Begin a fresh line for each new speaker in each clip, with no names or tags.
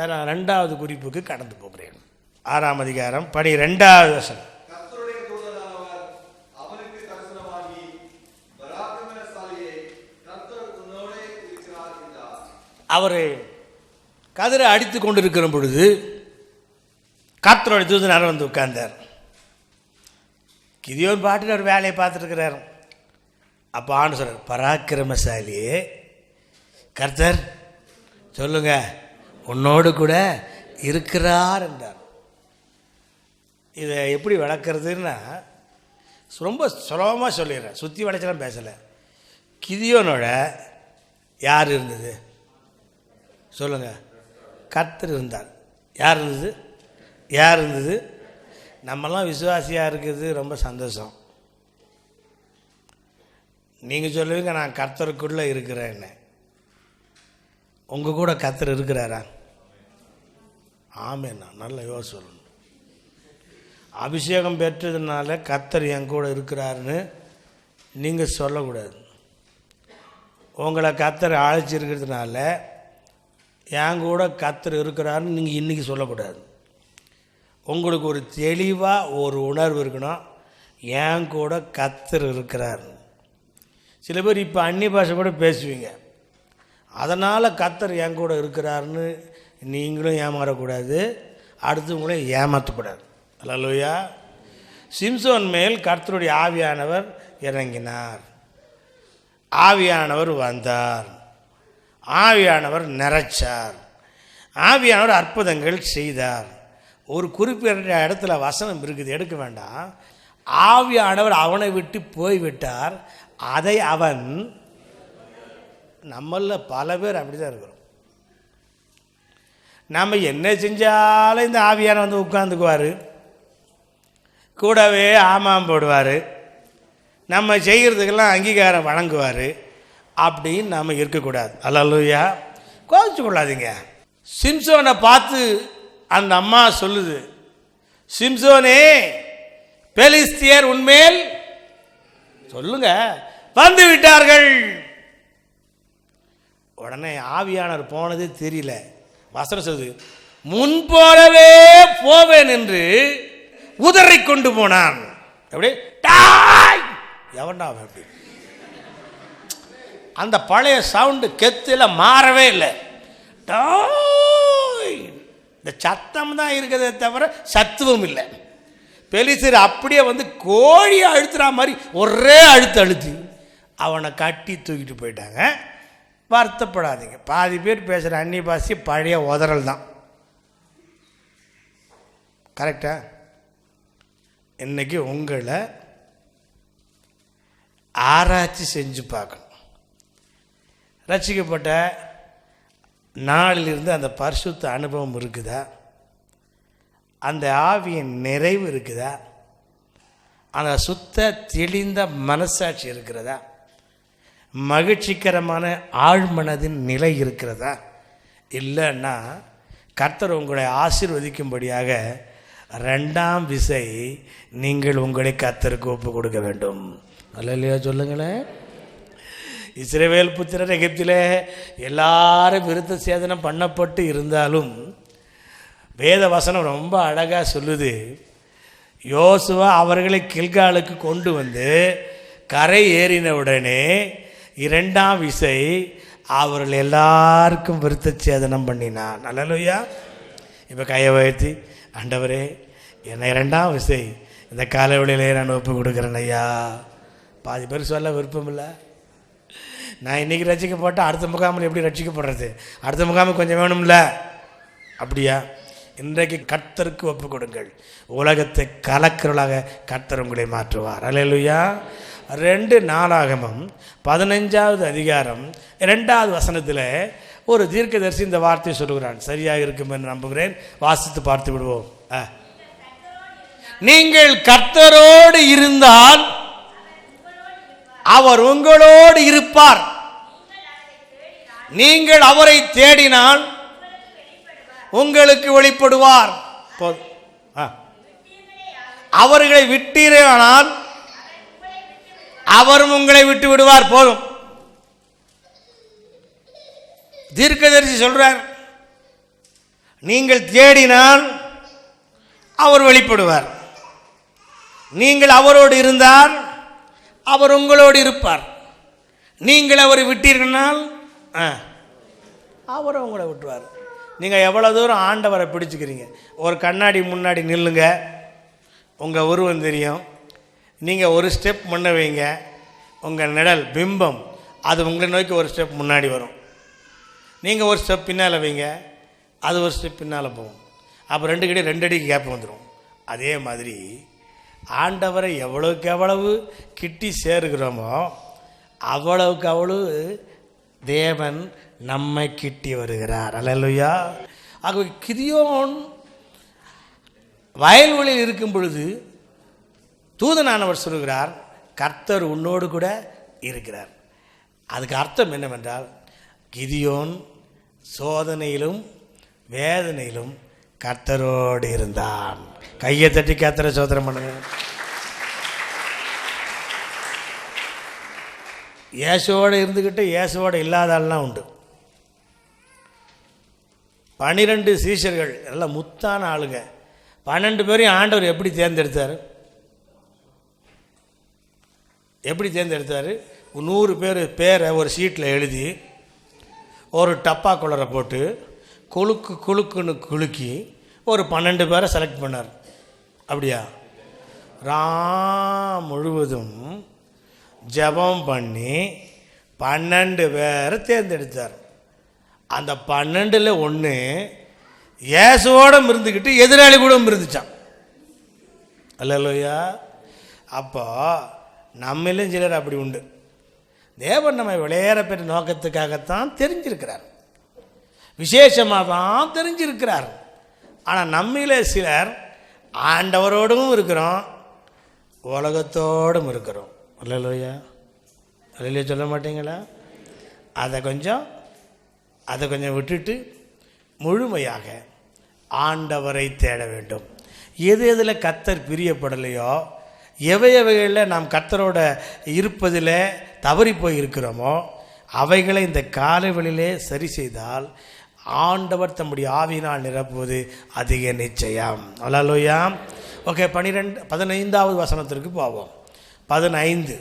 Sir நான் ரெண்டாவது குறிப்புக்கு கடந்து போகிறேன். ஆறாம் அதிகாரம் படி ரெண்டாவது வசனம் அவர் கதிரை அடித்து கொண்டிருக்கிற பொழுது கர்த்தருடைய தூதனார் வந்து உட்கார்ந்தார். கிதியோன் பாட்டுக்கு அவர் வேலையை பார்த்துருக்கிறார் அப்போ ஆண்டு சொல்கிறார் பராக்கிரமசாலியே கர்த்தர் சொல்லுங்க உன்னோடு கூட இருக்கிறார் என்றார். இதை எப்படி விளக்குறதுன்னா ரொம்ப சுலபமாக சொல்லிடுறேன். சுற்றி வளைச்சலாம் பேசலை. கிதியோனோட யார் இருந்தது? சொல்லுங்கள் கர்த்தர் இருந்தார். யார் இருந்தது? யார் இருந்தது? நம்மலாம் விசுவாசியாக இருக்குது ரொம்ப சந்தோஷம். நீங்கள் சொல்லுவீங்க நான் கர்த்தருக்குள்ளே இருக்கிறேன்னு. உங்கள் கூட கர்த்தர் இருக்கிறாரா? ஆமேண்ணா நல்ல யோசனை அபிஷேகம் பெற்றதுனால கத்தர் என் கூட இருக்கிறாருன்னு நீங்கள் சொல்லக்கூடாது. உங்களை கத்தர் அழைச்சிருக்கிறதுனால என் கூட கத்தர் இருக்கிறாருன்னு நீங்கள் இன்றைக்கி சொல்லக்கூடாது. உங்களுக்கு ஒரு தெளிவாக ஒரு உணர்வு இருக்கணும். என் கூட கத்தர் இருக்கிறார் சில பேர் இப்போ அந்நிய பாஷை கூட பேசுவீங்க. அதனால் கத்தர் என் கூட இருக்கிறாருன்னு நீங்களும் ஏமாறக்கூடாது அடுத்தவங்களையும் ஏமாற்றக்கூடாது அல்லையா சிம்சோன் மேல் கர்த்தருடைய ஆவியானவர் இறங்கினார். ஆவியானவர் வந்தார். ஆவியானவர் நிறைச்சார் ஆவியானவர் அற்புதங்கள் செய்தார். ஒரு குறிப்பிட்ட இடத்துல வசனம் இருக்குது எடுக்க வேண்டாம். ஆவியானவர் அவனை விட்டு போய்விட்டார். அதை அவன் நம்மளில் பல பேர் அப்படி தான் இருக்கிறோம். நம்ம என்ன செஞ்சாலும் இந்த ஆவியான வந்து உட்காந்துக்குவார் கூடவே ஆமாம் போடுவார். நம்ம செய்கிறதுக்கெல்லாம் அங்கீகாரம் வழங்குவார். அப்படின்னு நம்ம இருக்கக்கூடாது. அல்லல்லுயா. கோவிச்சு கொள்ளாதீங்க. சிம்சோனை பார்த்து அந்த அம்மா சொல்லுது. சிம்சோனே பெலிஸ்தியர் உண்மையில் சொல்லுங்க. வந்து விட்டார்கள். உடனே ஆவியானவர் போனதே தெரியல. வசனம் சொல்லுது முன் போலவே போவேன் என்று உதறி கொண்டு போனான். எப்படி? டாய் எவன்டா அவன் அப்படி? அந்த பழைய சவுண்டு கெத்தில் மாறவே இல்லை. டாய் இந்த சத்தம் தான் இருக்கிறதே தவிர சத்துவம் இல்லை. பெலிசர் அப்படியே வந்து கோழியை அழுத்துற மாதிரி ஒரே அழுத்து அழுத்தி அவனை கட்டி தூக்கிட்டு போயிட்டாங்க. வருத்தப்படாதீங்க. பாதி பேர் பேசுகிற அன்னி பாசி பழைய உதறல் தான். கரெக்டா இன்றைக்கி உங்களை ஆராய்ச்சி செஞ்சு பார்க்கணும். ரசிக்கப்பட்ட நாளிலிருந்து அந்த பரிசுத்த அனுபவம் இருக்குதா? அந்த ஆவியின் நிறைவு இருக்குதா? அந்த சுத்த தெளிந்த மனசாட்சி இருக்கிறதா? மகிழ்ச்சிகரமான ஆழ்மனதின் நிலை இருக்கிறதா? இல்லைன்னா கர்த்தர் உங்களை ஆசிர்வதிக்கும்படியாக ரெண்டாம் விசை நீங்கள் உங்களை கர்த்தருக்கு ஒப்பு கொடுக்க வேண்டும். அல்லையா சொல்லுங்களேன். இஸ்ரேவேல் புத்திரர் எகிப்தில் எல்லாரும் விருத்த சேதனம் பண்ணப்பட்டு இருந்தாலும் வேத வசனம் ரொம்ப அழகாக சொல்லுது. யோசுவா அவர்களை கில்காலுக்கு கொண்டு வந்து கரை ஏறின உடனே இரண்டாம் விசை அவர்கள் எல்லாருக்கும் விருத்த சேதனம் பண்ணினான் நல்லலுயா இப்போ கையை உயர்த்தி ஆண்டவரே என்னை இரண்டாம் விசை இந்த காலவெளியிலே நான் ஒப்பு கொடுக்குறேன் ஐயா. பாதி பேர் சொல்ல விருப்பம் இல்லை. நான் இன்றைக்கி ரசிக்கப்பட்டால் அடுத்த முகாமில் எப்படி ரட்சிக்கப்படுறது அடுத்த முகாமுக்கு கொஞ்சம் வேணும்ல? அப்படியா? இன்றைக்கு கர்த்தருக்கு ஒப்பு கொடுங்கள். உலகத்தை கலக்கிறவளாக கர்த்தர் உங்களை மாற்றுவார். அல்லேலூயா. ரெண்டு நாளாகமும் பதினஞ்சாவது அதிகாரம் ரெண்டாவது வசனத்தில் ஒரு தீர்க்கதரிசி இந்த வார்த்தையை சொல்லுகிறான் சரியாக இருக்கும் என்று நம்புகிறேன் வாசித்து பார்த்து விடுவோம் ஆ. நீங்கள் கர்த்தரோடு இருந்தால் அவர் உங்களோடு இருப்பார் நீங்கள் அவரை தேடினால் உங்களுக்கு வெளிப்படுவார் போதும். ஆ. அவர்களை விட்டீரானால் அவரும் உங்களை விட்டு விடுவார் போதும். தீர்க்கதரிசி சொல்றார் நீங்கள் தேடினால் அவர் வெளிப்படுவார். நீங்கள் அவரோடு இருந்தால் அவர் உங்களோடு இருப்பார். நீங்கள் அவரை விட்டீர்கள்னால் ஆ, அவர் உங்களை விட்டுவார் நீங்கள் எவ்வளோ தூரம் ஆண்டவரை பிடிச்சிக்கிறீங்க? ஒரு கண்ணாடி முன்னாடி நில்லுங்க. உங்கள் உருவம் தெரியும். நீங்கள் ஒரு ஸ்டெப் முன்ன வைங்க. உங்கள் நிழல் பிம்பம் அது உங்களை நோக்கி ஒரு ஸ்டெப் முன்னாடி வரும். நீங்கள் ஒரு ஸ்டெப் பின்னால் வைங்க. அது ஒரு ஸ்டெப் பின்னால் போகும். அப்போ ரெண்டு கிட்டே ரெண்டு அடிக்கு கேப் வந்துடும் அதே மாதிரி ஆண்டவரை எவ்வளோக்கு எவ்வளவு கிட்டி சேருகிறோமோ அவ்வளவுக்கு அவ்வளவு தேவன் நம்மை கிட்டி வருகிறார். அல்லையா ஆகவே கிரியோன் வயல்வெளியில் இருக்கும் பொழுது தூதனானவர் சொல்கிறார் கர்த்தர் உன்னோடு கூட இருக்கிறார். அதுக்கு அர்த்தம் என்னவென்றால் கிதியோன் சோதனையிலும் வேதனையிலும் கர்த்தரோடு இருந்தான். கையை தட்டி கர்த்தரை சோதனை பண்ணுங்க. இயேசுவோடு இருந்துக்கிட்டு இயேசுவோடு இல்லாத ஆள்லாம் உண்டு. பனிரெண்டு சீஷர்கள் எல்லாம் முத்தான ஆளுங்க. பன்னெண்டு பேரையும் ஆண்டவர் எப்படி தேர்ந்தெடுத்தார்? எப்படி தேர்ந்தெடுத்தார்? நூறு பேர் பேரை ஒரு சீட்டில் எழுதி ஒரு டப்பா குளரை போட்டு குலுக்கு குலுக்குன்னு குலுக்கி ஒரு பன்னெண்டு பேரை செலக்ட் பண்ணார். அப்படியா? ரா முழுவதும் ஜெபம் பண்ணி பன்னெண்டு பேரை தேர்ந்தெடுத்தார். அந்த பன்னெண்டில் ஒன்று இயேசுவோடும் இருந்துக்கிட்டு எதிராளி கூட இருந்துச்சான் அல்லையா அப்போ நம்மளும் சிலர் அப்படி உண்டு. தேவன் நம்மை விளையாட பெற்ற நோக்கத்துக்காகத்தான் தெரிஞ்சிருக்கிறார். விசேஷமாக தான் தெரிஞ்சிருக்கிறார். ஆனால் நம்மிலே சிலர் ஆண்டவரோடும் இருக்கிறோம் உலகத்தோடும் இருக்கிறோம். இல்லையா இல்லையா சொல்ல மாட்டீங்களா? அதை கொஞ்சம் அதை கொஞ்சம் விட்டுட்டு முழுமையாக ஆண்டவரை தேட வேண்டும். எது எதில் கத்தர் பிரியப்படலையோ எவை எவைகளில் நாம் கர்த்தரோட இருப்பதில் தவறி போய் இருக்கிறோமோ அவைகளை இந்த காலவெளியிலே சரி செய்தால் ஆண்டவர் தம்முடைய ஆவியினால் நிரப்புவது அதிக நிச்சயம். அல்லா ஓகே பன்னிரெண்டு பதினைந்தாவது வசனத்திற்கு போவோம். பதினைந்து.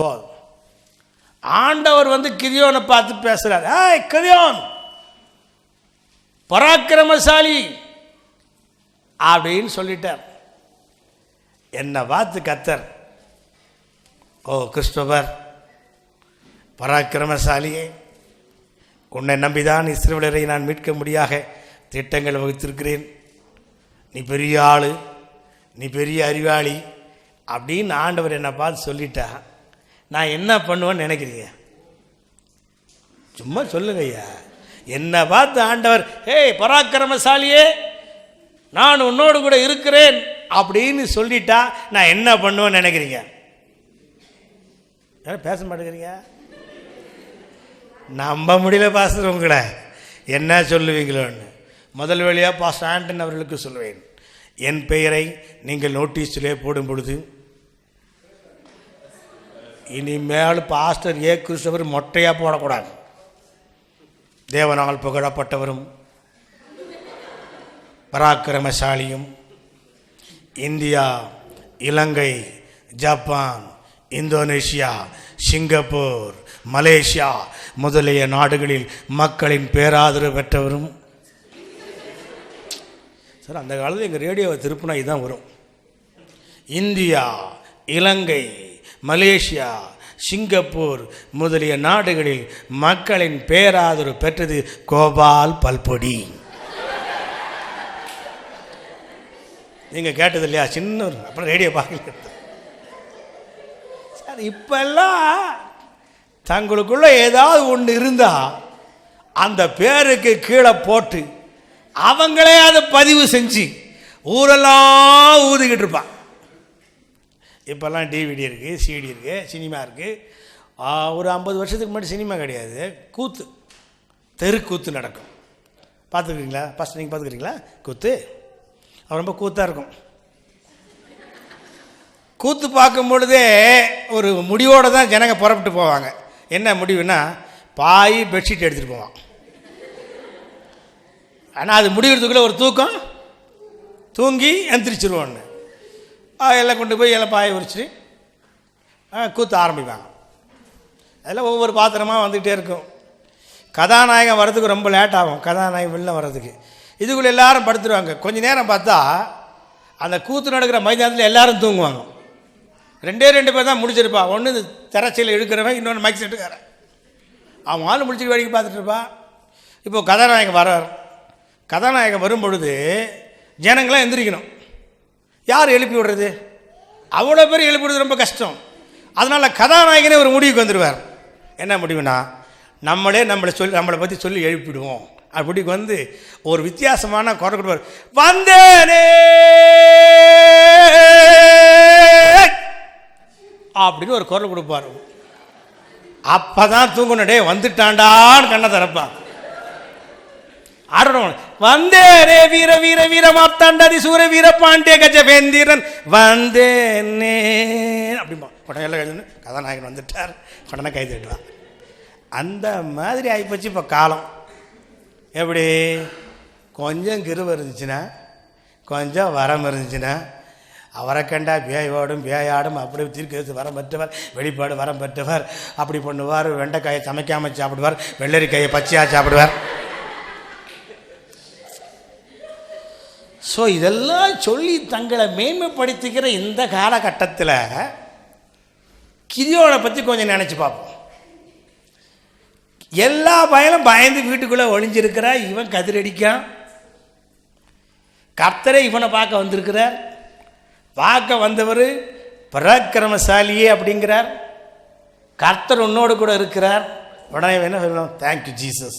போதும். ஆண்டவர் வந்து கிரியோனை பார்த்து பேசுகிறார் ஏய் கிரியோன் பராக்கிரமசாலி அப்படின்னு சொல்லிட்டார். என்னை பார்த்து கத்தர் ஓ கிறிஸ்டோபர் பராக்கிரமசாலியே உன்னை நம்பிதான் இஸ்ரவேலரை நான் மீட்க முடியாக திட்டங்கள் வகுத்திருக்கிறேன். நீ பெரிய ஆள் நீ பெரிய அறிவாளி அப்படின்னு ஆண்டவர் என்னை பார்த்து சொல்லிட்டா நான் என்ன பண்ணுவேன்னு நினைக்கிறீங்க? சும்மா சொல்லுங்க ஐயா. என்னை பார்த்து ஆண்டவர் ஏய் பராக்கிரமசாலியே நான் உன்னோடு கூட இருக்கிறேன் அப்படின்னு சொல்லிட்டா நான் என்ன பண்ணுவேன்னு நினைக்கிறீங்க? யாரும் பேச மாட்டேங்கிறீங்க? நம்ப முடியல பாஸ்டர் உங்களை. என்ன சொல்லுவீங்களோன்னு. முதல் வழியாக பாஸ்டர் ஆண்டன் அவர்களுக்கு சொல்லுவேன் என் பெயரை நீங்கள் நோட்டீஸிலே போடும் பொழுது இனிமேல் பாஸ்டர் ஏ கிறிஸ்தவர் மொட்டையாக போடக்கூடாது. தேவனால் புகழப்பட்டவரும் பராக்கிரமசாலியும். India Ilangai Japan Indonesia Singapore Malaysia முதலிய நாடுகளில் மக்களின் பேராதரவு பெற்றவரும். சார் அந்த காலத்தில் எங்கள் ரேடியோவை திருப்பினா இதுதான் வரும். இந்தியா இலங்கை மலேசியா சிங்கப்பூர் முதலிய நாடுகளில் மக்களின் பேராதரவு பெற்றது கோபால் பல்பொடி. நீங்கள் கேட்டது இல்லையா சின்ன ஒரு அப்புறம் ரேடியோ பார்க்கல. சார் இப்பெல்லாம் தங்களுக்குள்ள ஏதாவது ஒன்று இருந்தால் அந்த பேருக்கு கீழே போட்டு அவங்களே அதை பதிவு செஞ்சு ஊரெல்லாம் ஊதிக்கிட்டு இருப்பான் இப்போல்லாம் டிவிடி இருக்குது சிடி இருக்குது சினிமா இருக்குது ஒரு ஐம்பது வருஷத்துக்கு முன்னாடி சினிமா கிடையாது. கூத்து. தெருக்கூத்து நடக்கும். பார்த்துருக்கீங்களா? ஃபஸ்ட் நீங்கள் பார்த்துக்குறீங்களா? கூத்து. அது ரொம்ப கூத்தாக இருக்கும். கூத்து பார்க்கும் பொழுதே ஒரு முடிவோடு தான் ஜனங்க புறப்பட்டு போவாங்க. என்ன முடிவுனா பாய் பெட்ஷீட் எடுத்துகிட்டு போவான். ஆனால் அது முடிகிறதுக்குள்ளே ஒரு தூக்கம். தூங்கி எந்திரிச்சிருவோன்னு எல்லாம் கொண்டு போய் எல்லாம் பாயை உரிச்சு கூத்து ஆரம்பிப்பாங்க. அதில் ஒவ்வொரு பாத்திரமாக வந்துக்கிட்டே இருக்கும். கதாநாயகன் வர்றதுக்கு ரொம்ப லேட் ஆகும். கதாநாயகன் வெளில வர்றதுக்கு. இதுக்குள்ளே எல்லாரும் படுத்துருவாங்க. கொஞ்ச நேரம் பார்த்தா அந்த கூத்து நடக்கிற மைதானத்தில் எல்லாரும் தூங்குவாங்க. ரெண்டே ரெண்டு பேர் தான் முடிச்சிருப்பா. ஒன்று இந்த திரைச்சியில் இழுக்கிறவன் இன்னொன்று மைக் செட்டுக்காரன் அவன் ஆள் முடிச்சுட்டு வேடிக்கை பார்த்துட்டு இருப்பான் இப்போது கதாநாயகன் வர்றார். கதாநாயகன் வரும் பொழுது ஜனங்களாம் எந்திரிக்கணும். யார் எழுப்பி விடுறது? அவ்வளோ பேர் எழுப்பி விடுறது ரொம்ப கஷ்டம். அதனால் கதாநாயகனே ஒரு முடிவுக்கு வந்துடுவார் என்ன முடிவுனா நம்மளே நம்மளை சொல்லி நம்மளை பற்றி சொல்லி எழுப்பிடுவோம். அப்படிக்கு வந்து ஒரு வித்தியாசமான குறை கொடுப்பார். வந்தேனே! அப்படின்னு ஒரு குரல் கொடுப்பார். அப்பதான் தூங்கணும். டே வந்துட்டாண்டான்னு கண்ணை திறப்பான். ஆடணும். வந்தேனே வீர வீர வீர மாத்தாண்டாதி சூர வீர பாண்டிய கஜபேந்திரன் வந்தேனே அப்படிமா உடனே எல்லாம் கதாநாயகன் வந்துட்டார். உடனே கை தட்டுவான். அந்த மாதிரி ஆகிப்போச்சு இப்போ காலம். எப்படி? கொஞ்சம் கிருவ இருந்துச்சுன்னா கொஞ்சம் வரம் இருந்துச்சுன்னா அவரை கண்டா பேய் ஓடும் பேயாடும் அப்படி தீர்க்கத்து வரம் பெற்றவர் வெளிப்பாடு வரம் பெற்றவர் அப்படி பண்ணுவார் வெண்டைக்காயை சமைக்காமல் சாப்பிடுவார் வெள்ளரிக்காயை பச்சையாக சாப்பிடுவார். ஸோ இதெல்லாம் சொல்லி தங்களை மேன்மைப்படுத்திக்கிற இந்த காலகட்டத்தில் கிரியோனை பற்றி கொஞ்சம் நினச்சி பார்ப்போம். எல்லா பயலும் பயந்து வீட்டுக்குள்ளே ஒளிஞ்சிருக்கிறா இவன் கதிரடிக்கான் கர்த்தரே இவனை பார்க்க வந்திருக்கிறார். பார்க்க வந்தவர் பராக்கிரமசாலியே அப்படிங்கிறார். கர்த்தர் உன்னோடு கூட இருக்கிறார். உடனே என்ன சொல்லணும்? தேங்க்யூ ஜீசஸ்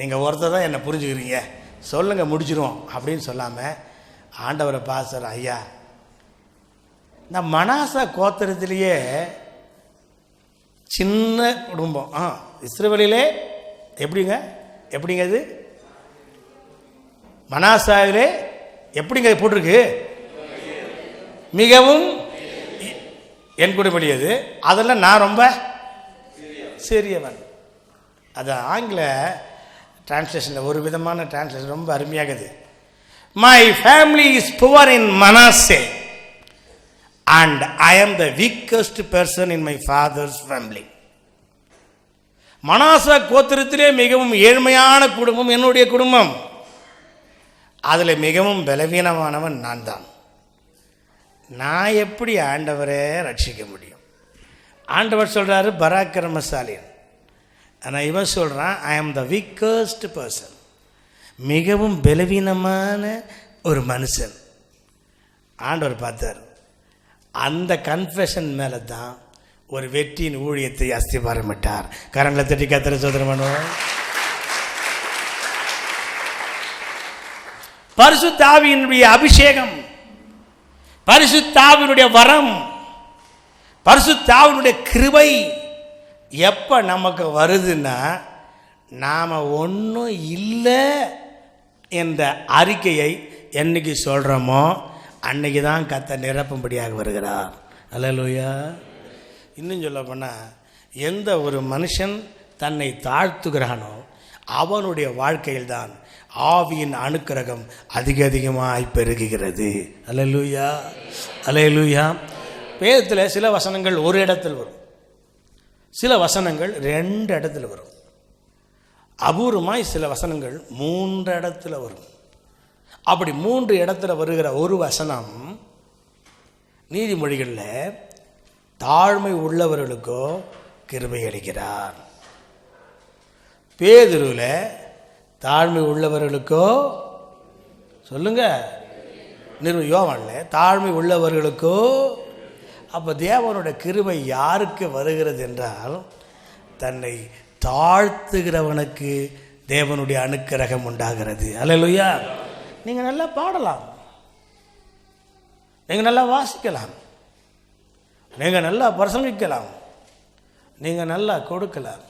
நீங்கள் ஒருத்தர் தான் என்னை புரிஞ்சுக்கிறீங்க. சொல்லுங்கள் முடிச்சிருவோம் அப்படின்னு சொல்லாமல் ஆண்டவரை பாசர் ஐயா இந்த மனாசா கோத்திரத்திலேயே சின்ன குடும்பம். ஆ இஸ்ரவேலிலே எப்படிங்க? எப்படிங்க அது மனாசாவிலே எப்படிங்க போட்டிருக்கு? மிகவும் என் குடும்படி அது அதெல்லாம் நான் ரொம்ப சிறியவன். அது ஆங்கில டிரான்ஸ்லேஷனில் ஒரு விதமான டிரான்ஸ்லேஷன் ரொம்ப அருமையாகுது. My family is poor in Manasseh and I am the weakest person in my father's family Manasseh கோத்திரத்திலே மிகவும் ஏழ்மையான குடும்பம் என்னுடைய குடும்பம். அதில் மிகவும் பலவீனமானவன் நான் தான். நான் எப்படி ஆண்டவரை ரட்சிக்க முடியும்? ஆண்டவர் சொல்கிறாரு பராக்கிரமசாலியன் ஆனால் இவன் சொல்கிறான் ஐ ஆம் த வீக்கஸ்ட் பர்சன் மிகவும் பலவீனமான ஒரு மனுஷன். ஆண்டவர் பார்த்தார். அந்த கன்ஃபெஷன் மேலே தான் ஒரு வெற்றியின் ஊழியத்தை அஸ்திபாரமிட்டார். கரங்களை தட்டி கத்திர சோதனம் பண்ணுவோம். பரிசுத்தாவியினுடைய அபிஷேகம் பரிசுத்தாவினுடைய வரம் பரிசுத்தாவினுடைய கிருபை எப்போ நமக்கு வருதுன்னா நாம் ஒன்றும் இல்லை என்ற அறிக்கையை என்னைக்கு சொல்கிறோமோ அன்னைக்கு தான் கத்த நிரப்பும்படியாக வருகிறார். அல்லேலூயா. இன்னும் சொல்ல போனால் எந்த ஒரு மனுஷன் தன்னை தாழ்த்துகிறானோ அவனுடைய வாழ்க்கையில் தான் ஆவியின் அணுக்கிரகம் அதிக அதிகமாய் பெருகுகிறது. அல்லேலூயா. அலையலூயா வேதத்தில் சில வசனங்கள் ஒரு இடத்தில் வரும். சில வசனங்கள் ரெண்டு இடத்துல வரும். அபூர்வமாய் சில வசனங்கள் மூன்று இடத்துல வரும். அப்படி மூன்று இடத்துல வருகிற ஒரு வசனம் நீதிமொழிகளில் தாழ்மை உள்ளவர்களுக்கோ கிருபை அளிக்கிறார். பேதுருவில் தாழ்மை உள்ளவர்களுக்கோ சொல்லுங்க. நிர்வ யோவானில் தாழ்மை உள்ளவர்களுக்கோ அப்போ தேவனோட கிருபை யாருக்கு வருகிறது என்றால் தன்னை தாழ்த்துகிறவனுக்கு தேவனுடைய அனுக்கிரகம் உண்டாகிறது. அல்லேலூயா. நீங்கள் நல்லா பாடலாம். நீங்கள் நல்லா வாசிக்கலாம். நீங்கள் நல்லா பிரசங்கிக்கலாம். நீங்கள் நல்லா கொடுக்கலாம்.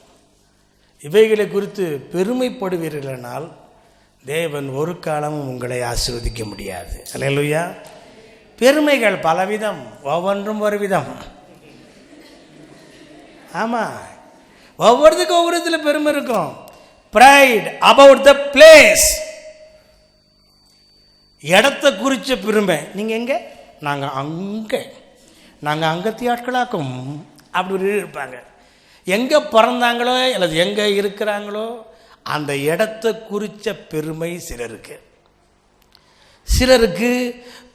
இவைகளை குறித்து பெருமைப்படுவீர்களானால் தேவன் ஒரு காலமும் உங்களை ஆசீர்வதிக்க முடியாது. அலையலுயா பெருமைகள் பலவிதம் ஒவ்வொன்றும் ஒரு விதம் ஆமாம் ஒவ்வொருத்துக்கும் ஒவ்வொரு இதில் பெருமை இருக்கும். ப்ரைட் அபவுட் த பிளேஸ் இடத்த குறித்த பெருமை. நீங்கள் எங்கே? நாங்கள் அங்கே. நாங்கள் அங்கத்தி ஆட்களாக்கும். அப்படி ஒரு இருப்பாங்க. எங்கே பிறந்தாங்களோ அல்லது எங்கே இருக்கிறாங்களோ அந்த இடத்த குறித்த பெருமை சிலருக்கு. சிலருக்கு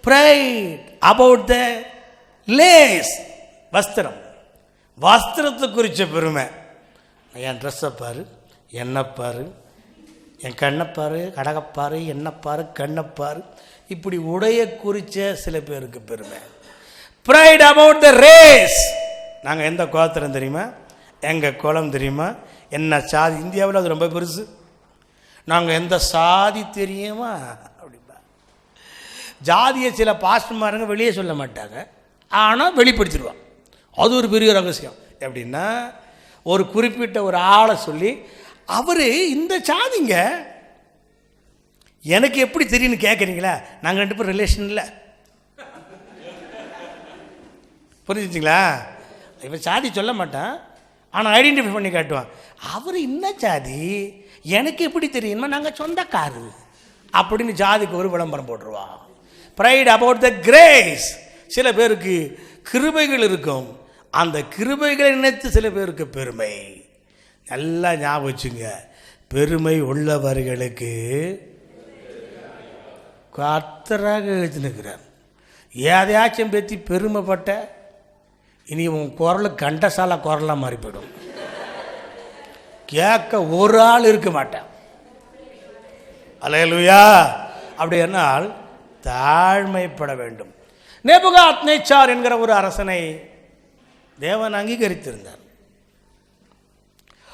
ப்ரைட் அபவுட் த லேஸ் வஸ்திரம். வஸ்திரத்தை குறித்த பெருமை. என் ட்ரெஸ்ஸை பாரு என்னை பாரு என் கண்ணைப்பாரு கடகப்பாரு என்னப்பாரு கண்ணப்பாரு இப்படி உடைய குறித்த சில பேருக்கு பெருமை. ப்ரைட் அபவுட் த ரேஸ் நாங்கள் எந்த கோத்திரம் தெரியுமா? எங்கள் குளம் தெரியுமா? என்ன சாதி? இந்தியாவில் அது ரொம்ப பெருசு. நாங்கள் எந்த சாதி தெரியுமா? ஜாதியை சில பாஸ்டர்மாருங்க வெளியே சொல்ல மாட்டாங்க. ஆனால் வெளிப்படுத்திடுவான். அது ஒரு பெரிய ரகசியம். எப்படின்னா ஒரு குறிப்பிட்ட ஒரு ஆளை சொல்லி அவர் இந்த சாதிங்க எனக்கு எப்படி தெரியும்னு கேட்குறீங்களா நாங்கள் ரெண்டு பேரும் ரிலேஷன் இல்லை. புரிஞ்சுச்சிங்களா இவன் சாதி சொல்ல மாட்டான். ஆனால் ஐடென்டிஃபை பண்ணி காட்டுவான். அவர் என்ன சாதி எனக்கு எப்படி தெரியுமா நாங்கள் சொந்தக்காரு அப்படின்னு ஜாதிக்கு ஒரு விளம்பரம் போட்டுருவான். ப்ரைட் அபவுட் த கிரேஸ் சில பேருக்கு கிருபைகள் இருக்கும். அந்த கிருபைகளை நினைத்து சில பேருக்கு பெருமை. நல்லா ஞாபகம் வச்சுங்க. பெருமை உள்ளவர்களுக்கு கத்தராக எழுதினுக்கிறார் ஏதையாச்சும் பற்றி பெருமைப்பட்ட இனி உன் குரல் கண்டசாலா குரலாக மாறி போயிடும் கேட்க ஒரு ஆள் இருக்க மாட்டேன். அலையலுயா. அப்படி என்னால் தாழ்மைப்பட வேண்டும். நேபுகா அத்னேச்சார் என்கிற ஒரு அரசனை தேவன் அங்கீகரித்திருந்தார்.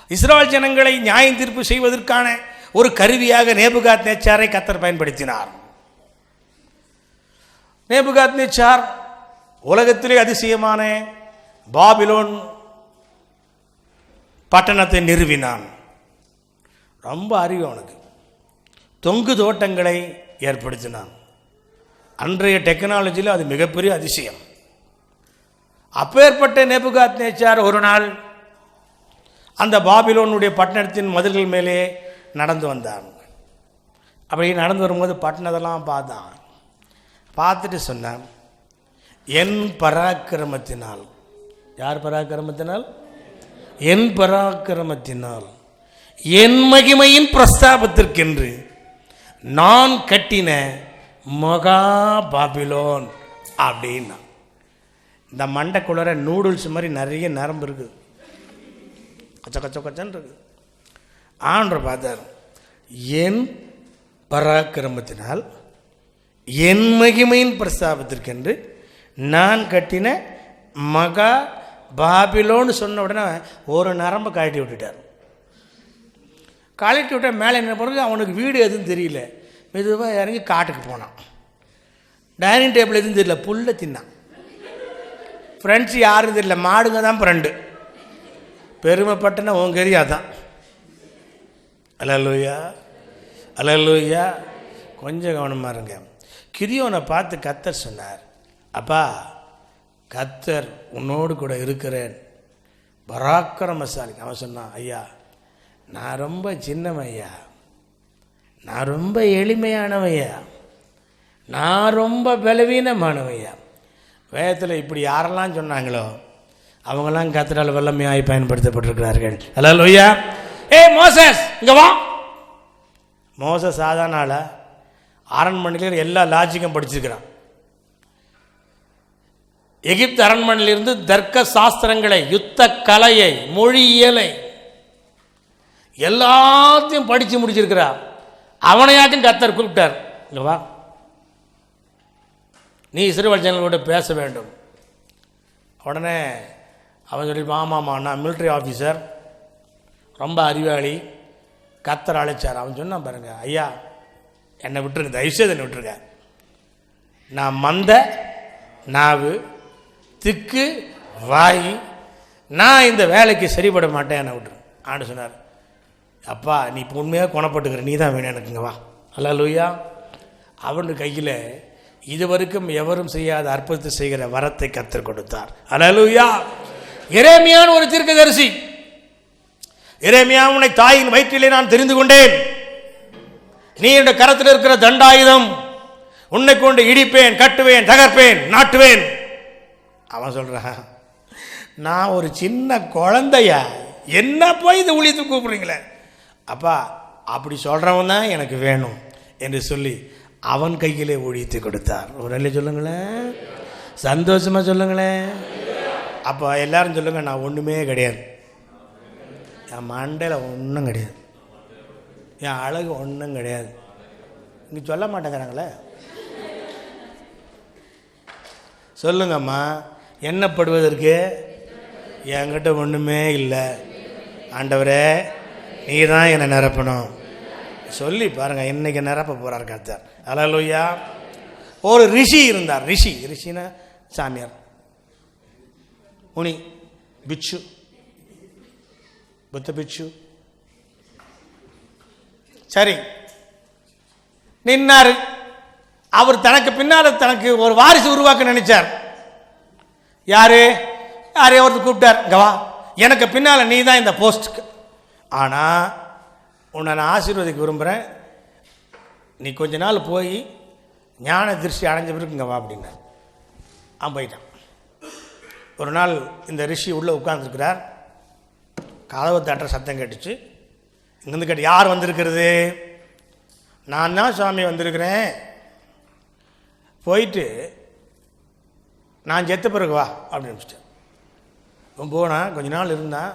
இஸ்ராயல் ஜனங்களை நியாயம் தீர்ப்பு செய்வதற்கான ஒரு கருவியாக நேபுகாத் நேச்சாரை கத்தர் பயன்படுத்தினார். நேபுகாத் நேச்சார் உலகத்திலே அதிசயமான பாபிலோன் பட்டணத்தை நிறுவினான். ரொம்ப அறிவு அவனுக்கு. தொங்கு தோட்டங்களை ஏற்படுத்தினான். அன்றைய டெக்னாலஜியில் அது மிகப்பெரிய அதிசயம். அப்பேற்பட்ட நேபுகாத் நேச்சார் ஒரு நாள் அந்த பாபிலோனுடைய பட்டணத்தின் மதில்கள் மேலே நடந்து வந்தான். அப்படி நடந்து வரும்போது பட்டணத்தெல்லாம் பார்த்தான். பார்த்துட்டு சொன்னான் என் பராக்கிரமத்தினால். யார் பராக்கிரமத்தினால்? என் பராக்கிரமத்தினால் என் மகிமையின் பிரஸ்தாபத்திற்கென்று நான் கட்டின மகா பாபிலோன் அப்படின்னா. இந்த மண்டைக்குள்ளர நூடுல்ஸ் மாதிரி நிறைய நரம்பு இருக்குது கச்ச கச்ச கச்சன்னு இருக்கு. ஆன்ற பார்த்தார் என் பராக்கிரமத்தினால் என் மகிமையின் பிரஸ்தாபத்திற்கென்று நான் கட்டின மகா பாபிலோன்னு சொன்ன உடனே ஒரு நரம்பை கழட்டி விட்டுட்டார் கழட்டி விட்ட மேலே என்ன பிறகு அவனுக்கு வீடு எதுவும் தெரியல. மெதுவாக இறங்கி காட்டுக்கு போனான். டைனிங் டேபிள் எதுவும் தெரியல புல்லை தின்னான். ஃப்ரெண்ட்ஸ் யாரும் தெரியல மாடுங்க தான் ஃப்ரெண்டு பெருமைப்பட்டன உன் கறி அதான். அலலூயா அலலூயா. கொஞ்சம் கவனமாக இருங்க. கிரியோனை பார்த்து கத்தர் சொன்னார் அப்பா கத்தர் உன்னோடு கூட இருக்கிறேன். பராக்கிரமசாலி. அவன் சொன்னான் ஐயா நான் ரொம்ப சின்னவன் ஐயா. நான் ரொம்ப எளிமையானவையா நான் ரொம்ப பலவீனமானவையா வேதத்தில் இப்படி யாரெல்லாம் சொன்னாங்களோ அவங்களாம் கத்திரால் வல்லமையாய் பயன்படுத்தப்பட்டிருக்கிறார்கள். ஹலோ லோய்யா ஏ மோசஸ் இங்கே வா. மோசஸ் சாதாரண ஆளா? அரண்மனையில் எல்லா லாஜிக்கும் படிச்சிருக்கிறான். எகிப்து அரண்மனையிலிருந்து தர்க்க சாஸ்திரங்களை யுத்த கலையை மொழியியலை எல்லாத்தையும் படித்து முடிச்சிருக்கிறா அவனையாட்டும் கத்தர் கூப்பிட்டார். இல்லைவா வா. நீ இஸ்ரேல் ஜனங்களோட பேச வேண்டும். உடனே அவன் சொல்லி மாமாமா நான் மிலிட்ரி ஆஃபீஸர் ரொம்ப அறிவாளி. கத்தர் அழைச்சார். அவன் சொன்னான் பாருங்க ஐயா என்னை விட்டுருங்க. தயவுசெய்து என்னை விட்டுருங்க. நான் மந்த நாவு திக்கு வாய் நான் இந்த வேலைக்கு சரிப்பட மாட்டேன். என்னை விட்டுருங்க ஆண்டு சொன்னார். அப்பா நீ இப்போ உண்மையாக குணப்பட்டுக்கிற நீ தான் வேணும் எனக்குங்க வா. அல்லலுயா. அவன் கையில் இதுவரைக்கும் எவரும் செய்யாத அற்புதத்தை செய்கிற வரத்தை கத்தர் கொடுத்தார். அலலுயா இறைமையான ஒரு தீர்க்கதரிசி. இறைமையா உன்னை தாயின் வயிற்றிலே நான் தெரிந்து கொண்டேன். நீ என்னுடைய கரத்தில் இருக்கிற தண்டாயுதம் உன்னை கொண்டு இடிப்பேன் கட்டுவேன் தகர்ப்பேன் நாட்டுவேன். அவன் சொல்றான் நான் ஒரு சின்ன குழந்தையா என்ன போய் இந்த ஊழியத்துக்கு கூப்பிடுறீங்களே? அப்பா அப்படி சொல்கிறவன் தான் எனக்கு வேணும் என்று சொல்லி அவன் கையிலே ஒழித்து கொடுத்தார். ஒரு நல்ல சொல்லுங்களேன். சந்தோஷமாக சொல்லுங்களேன். அப்போ எல்லாரும் சொல்லுங்கள் நான் ஒன்றுமே கிடையாது. என் மண்டையில் ஒன்றும் கிடையாது. என் அழகு ஒன்றும் கிடையாது. இங்கே சொல்ல மாட்டேங்கிறாங்களே. சொல்லுங்கம்மா என்னப்படுவதற்கு? என்கிட்ட ஒன்றுமே இல்லை. ஆண்டவரே நீ தான் என்னை நிரப்பணும். சொல்லி பாருங்க இன்றைக்கி நிரப்ப போகிறார் கத்தர் அலலுயா ஒரு ரிஷி இருந்தார். ரிஷி ரிஷினா சாமியார். முனி பிச்சு. புத்த பிச்சு. சரி. நின்னாரு. அவர் தனக்கு பின்னால தனக்கு ஒரு வாரிசு உருவாக்க நினைச்சார். யாரு? யாரையோ ஒருத்தர் கூப்பிட்டார். கவா எனக்கு பின்னால் நீ தான் இந்த போஸ்ட்டுக்கு ஆனால் உன்னை நான் ஆசீர்வதிக்க விரும்புகிறேன் நீ கொஞ்ச நாள் போய் ஞான திருஷ்டி அடைஞ்ச பிறகு இங்க வா அப்படின்னார். அவன் போயிட்டான். ஒரு நாள் இந்த ரிஷி உள்ளே உட்காந்துருக்கிறார் கதவை தட்டுற சத்தம் கேட்டுச்சு. இங்கேருந்து கேட்டு யார் வந்திருக்கிறது? நான் தான் சுவாமி வந்திருக்கிறேன். போயிட்டு நான் செத்த பிறகு வா அப்படின்னு நினச்சிட்டேன் இவன் போனான் கொஞ்ச நாள் இருந்தான்.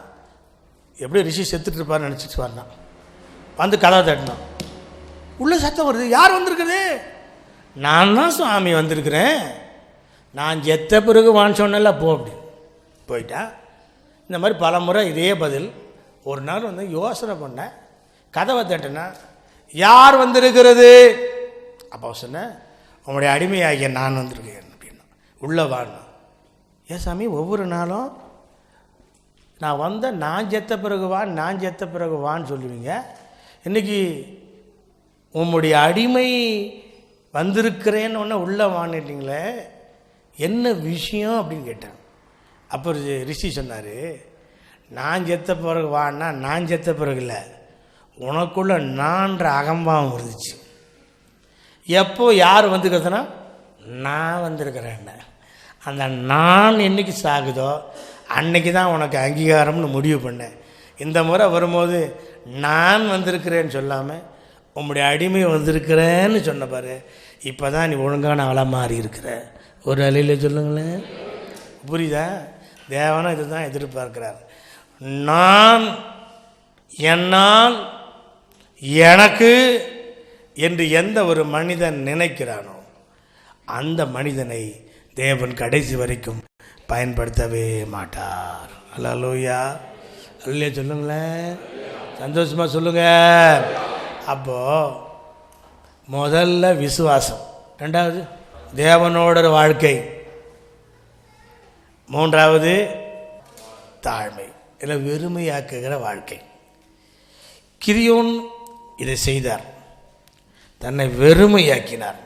எப்படி ரிஷி செத்துட்டு இருப்பார்னு நினச்சிட்டு வந்தான் வந்து கதவை தட்டினான் உள்ள சத்தம் வருது. யார் வந்திருக்குது? நான் தான் சுவாமி வந்திருக்கிறேன். நான் செத்த பிறகு வான்னு சொன்னல போ அப்படின்னு. போயிட்டான் இந்த மாதிரி பல முறை இதே பதில். ஒரு நாள் வந்து யோசனை பண்ணேன். கதவை தட்டினா யார் வந்திருக்கிறது? அப்போ சொன்னேன் உங்களுடைய அடிமையாகிய நான் வந்திருக்கேன் அப்படின்னா. உள்ளே வான்னு. ஏன் சாமி ஒவ்வொரு நாளும் நான் வந்த நான் செத்த பிறகு வா நான் செத்த பிறகு வான்னு சொல்லுவீங்க. இன்னைக்கு உம்முடைய அடிமை வந்திருக்கிறேன்னு ஒன்று உள்ளே வான்னிட்டீங்களே என்ன விஷயம் அப்படின்னு கேட்டேன். அப்போ ரி- ரிஷி சொன்னார் நான் செத்த பிறகு வான்னா நான் செத்த பிறகு இல்லை. உனக்குள்ள நான்ற அகம்பாவம் இருந்துச்சு எப்போ யார் வந்துக்கிறதுனா நான் வந்திருக்கிறேன் அந்த நான் என்னைக்கு சாகுதோ அன்னைக்கு தான் உனக்கு அங்கீகாரம்னு முடிவு பண்ணேன். இந்த முறை வரும்போது நான் வந்திருக்கிறேன்னு சொல்லாமல் உம்முடைய அடிமை வந்திருக்கிறேன்னு சொன்ன பாரு இப்போ தான் நீ ஒழுங்கான ஆளாக மாறி இருக்கிற. ஒரு அலையில் சொல்லுங்களேன். புரியுதா? தேவனா இதுதான் எதிர்பார்க்கிறார். நான் என்னால் எனக்கு என்று எந்த ஒரு மனிதன் நினைக்கிறானோ அந்த மனிதனை தேவன் கடைசி வரைக்கும் பயன்படுத்தவே மாட்டார். அல்லூயா அல்லையா சொல்லுங்களேன். சந்தோஷமா சொல்லுங்கள் அப்போ முதல்ல விசுவாசம். ரெண்டாவது தேவனோட வாழ்க்கை. மூன்றாவது தாழ்மை. இல்லை வெறுமையாக்குகிற வாழ்க்கை. கிரியோன் இதை செய்தார். தன்னை வெறுமையாக்கினார்.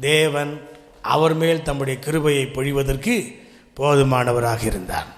தேவன் அவர் மேல் தம்முடைய கிருபையை பொழிவதற்கு போதுமானவராக இருந்தார்